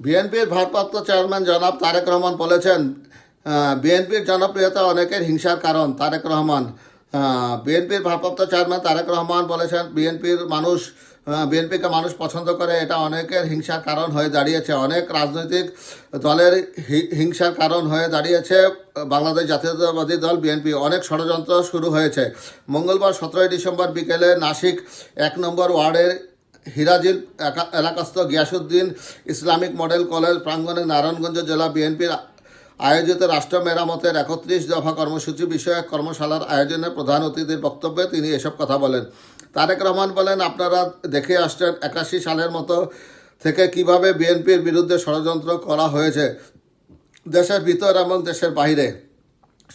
বিএনপির ভারপ্রাপ্ত চেয়ারম্যান জনাব তারেক রহমান বলেছেন বিএনপির জনপ্রিয়তা অনেকের হিংসার কারণ, তারেক রহমান। বিএনপির ভারপ্রাপ্ত চেয়ারম্যান তারেক রহমান বলেছেন, বিএনপির মানুষ বিএনপিকে মানুষ পছন্দ করে, এটা অনেকের হিংসার কারণ হয়ে দাঁড়িয়েছে। অনেক রাজনৈতিক দলের হিংসার কারণ হয়ে দাঁড়িয়েছে, বাংলাদেশ জাতীয়তাবাদী দল বিএনপি। অনেক ষড়যন্ত্র শুরু হয়েছে। মঙ্গলবার সতেরোই ডিসেম্বর বিকেলে নাসিক এক নম্বর ওয়ার্ডের হিরাজিল একা- এলাকাস্থ গিয়াসুদ্দিন ইসলামিক মডেল কলেজ প্রাঙ্গণে নারায়ণগঞ্জ জেলা বিএনপির আয়োজিত রাষ্ট্র মেরামতের একত্রিশ দফা কর্মসূচি বিষয়ক কর্মশালার আয়োজনে প্রধান অতিথির বক্তব্যে তিনি এসব কথা বলেন। তারেক রহমান বলেন, আপনারা দেখে আসছেন একাশি সালের মতো থেকে কীভাবে বিএনপির বিরুদ্ধে ষড়যন্ত্র করা হয়েছে। দেশের ভিতর এবং দেশের বাইরে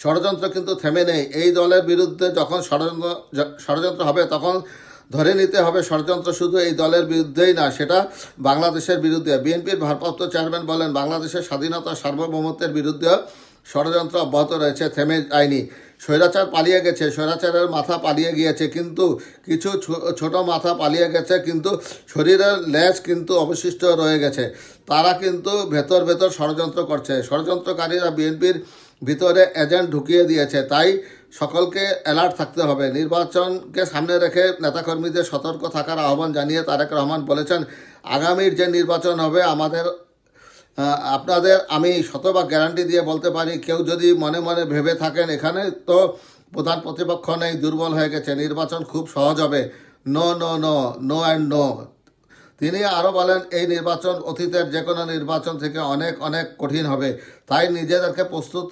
ষড়যন্ত্র কিন্তু থেমে নেই। এই দলের বিরুদ্ধে যখন ষড়যন্ত্র ষড়যন্ত্র হবে, তখন ধরে নিতে হবে ষড়যন্ত্র শুধু এই দলের বিরুদ্ধেই না, সেটা বাংলাদেশের বিরুদ্ধে। বিএনপির ভারপ্রাপ্ত চেয়ারম্যান বলেন, বাংলাদেশের স্বাধীনতা সার্বভৌমত্বের বিরুদ্ধে ষড়যন্ত্র অব্যাহত রয়েছে, থেমে যায়নি। স্বৈরাচার পালিয়ে গেছে, স্বৈরাচারের মাথা পালিয়ে গিয়েছে, কিন্তু কিছু ছোট মাথা পালিয়ে গেছে, কিন্তু শরীরের লেজ কিন্তু অবশিষ্ট রয়ে গেছে। তারা কিন্তু ভেতর ভেতর ষড়যন্ত্র করছে। ষড়যন্ত্রকারীরা বিএনপির ভিতরে এজেন্ট ঢুকিয়ে দিয়েছে, তাই সকলকে অ্যালার্ট থাকতে হবে। নির্বাচনকে সামনে রেখে নেতাকর্মীদের সতর্ক থাকার আহ্বান জানিয়ে তারেক রহমান বলেছেন, আগামীর যে নির্বাচন হবে, আমাদের আপনাদের আমি শতভাগ গ্যারান্টি দিয়ে বলতে পারি, কেউ যদি মনে মনে ভেবে থাকেন এখানে, তো প্রধান প্রতিপক্ষ নেই, দুর্বল হয়ে গেছে। নির্বাচন খুব সহজ হবে। No no no no and no তিনি আরও বলেন, এই নির্বাচন অতীতের যে কোনো নির্বাচন থেকে অনেক অনেক কঠিন হবে। তাই নিজেদেরকে প্রস্তুত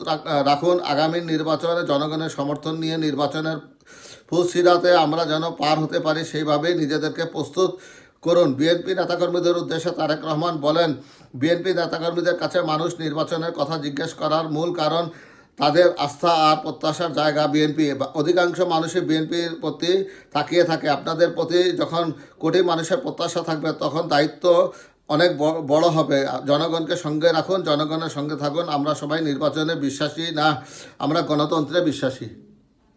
রাখুন। আগামী নির্বাচনে জনগণের সমর্থন নিয়ে নির্বাচনের ফুলসিরাতে আমরা যেন পার হতে পারি, সেইভাবেই নিজেদেরকে প্রস্তুত করুন। বিএনপি নেতাকর্মীদের উদ্দেশ্যে তারেক রহমান বলেন, বিএনপি নেতাকর্মীদের কাছে মানুষ নির্বাচনের কথা জিজ্ঞেস করার মূল কারণ তাদের আস্থা আর প্রত্যাশার জায়গা বিএনপি। অধিকাংশ মানুষই বিএনপির প্রতি তাকিয়ে থাকে। আপনাদের প্রতি যখন কোটি মানুষের প্রত্যাশা থাকবে, তখন দায়িত্ব অনেক বড় হবে। জনগণকে সঙ্গে রাখুন, জনগণের সঙ্গে থাকুন। আমরা সবাই নির্বাচনে বিশ্বাসী না, আমরা গণতন্ত্রে বিশ্বাসী।